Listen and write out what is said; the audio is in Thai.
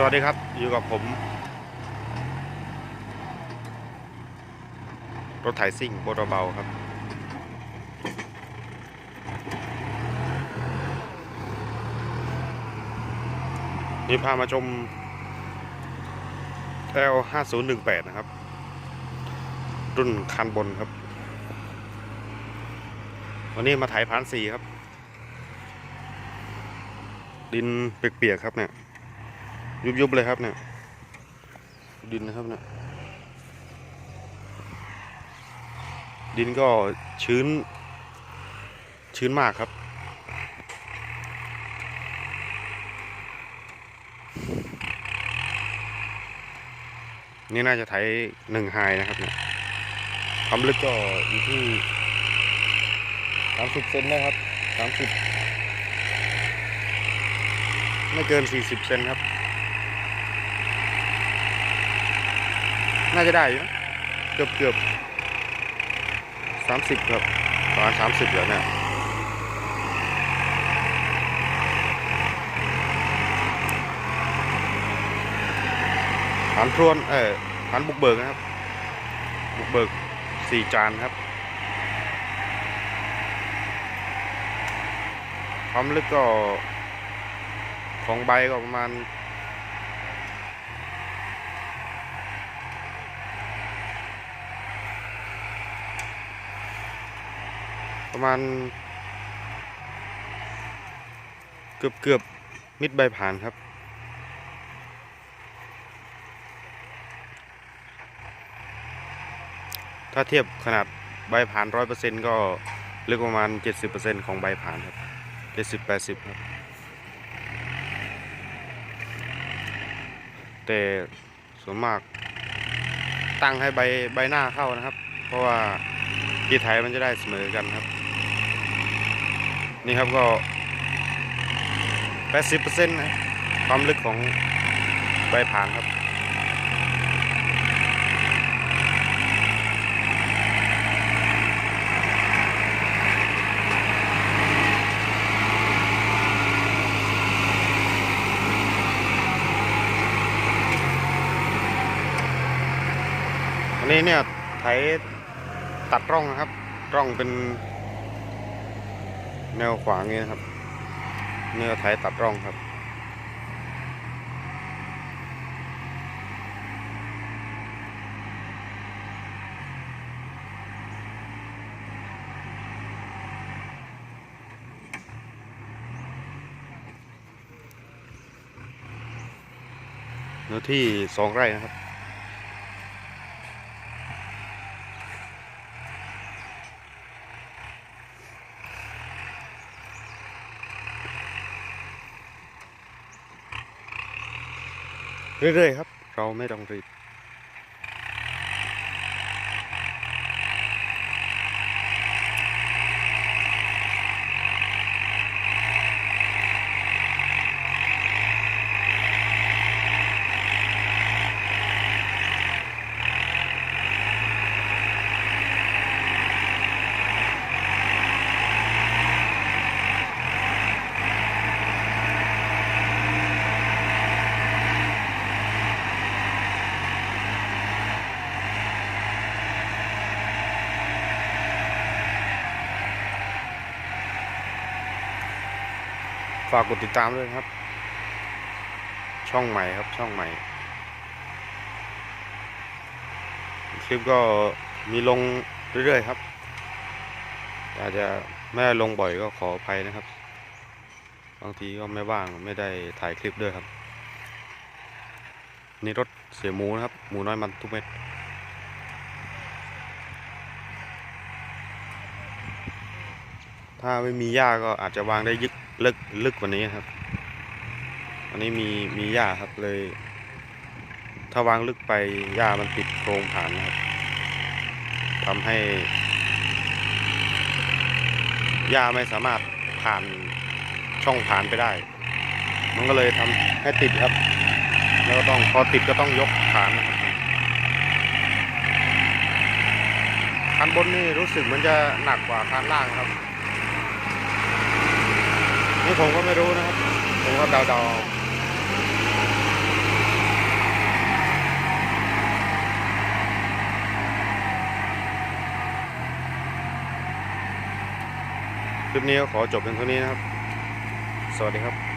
สวัสดีครับ อยู่กับผม รถไถซิ่งโบทเบาครับ นี่พามาชม L 5 0 1 8นะครับ รุ่นคันบนครับ วันนี้มาไถพานสี่ครับ ดินเปียกๆครับเนี่ย ยุบๆเลยครับเนี่ย ดินนะครับเนี่ย ดินก็ชื้น ชื้นมากครับ นี่น่าจะไถหนึ่งไฮนะครับเนี่ยความลึกก็อยู่ที่สามสิบเซนนะครับสามสิบไม่เกินสี่สิบเซนครับ น่าจะได้อยู่นะเกือบเกือบสามสิบครับประมาณสามสิบแล้วเนี่ยหันพรวนเออหันบุกเบิกนะครับ บุกเบิกสี่จานครับ ความลึกก็ของใบก็ประมาณ ประมาณ เกือบเกือบมิดใบผ่านครับ ถ้าเทียบขนาดใบผ่านร้อยเปอร์เซ็นก็ลึกประมาณเจ็ดสิบเปอร์เซ็นของใบผ่านครับเจ็ดสิบแปดสิบครับ แต่ส่วนมากตั้งให้ใบใบหน้าเข้านะครับ เพราะว่าที่ไทยมันจะได้เสมอกันครับ นี่ครับก็ 80%นะความลึกของใบผานครับอันนี้เนี่ยไถตัดร่องนะครับ ร่องเป็น แนวขวางอย่างนี้นะครับเนื้อไถตัดร่องครับ เนื้อที่สองไร่นะครับ เรื่อยๆครับ เราไม่ต้องรีบ ฝากกดติดตามด้วยครับ ช่องใหม่ครับช่องใหม่ คลิปก็มีลงเรื่อยๆครับอาจจะไม่ได้ลงบ่อยก็ขออภัยนะครับ บางทีก็ไม่ว่างไม่ได้ถ่ายคลิปด้วยครับ นี่รถเสียหมูนะครับ หมูน้อยมันทุกเม็ด ถ้าไม่มีหญ้าก็อาจจะวางได้ยึกลึกลึกกว่านี้ครับ อันนี้มีมีหญ้าครับเลย ถ้าวางลึกไปหญ้ามันติดโครงผานนะครับทำให้หญ้าไม่สามารถผ่านช่องผ่านไปได้ มันก็เลยทำให้ติดครับ แล้วก็ต้องพอติดก็ต้องยกฐานนะครับคันบนนี่รู้สึกมันจะหนักกว่าคันล่างครับ ผมก็ไม่รู้นะครับ ผมก็เดาๆคลิปนี้ก็ขอจบเป็นเท่านี้นะครับ สวัสดีครับ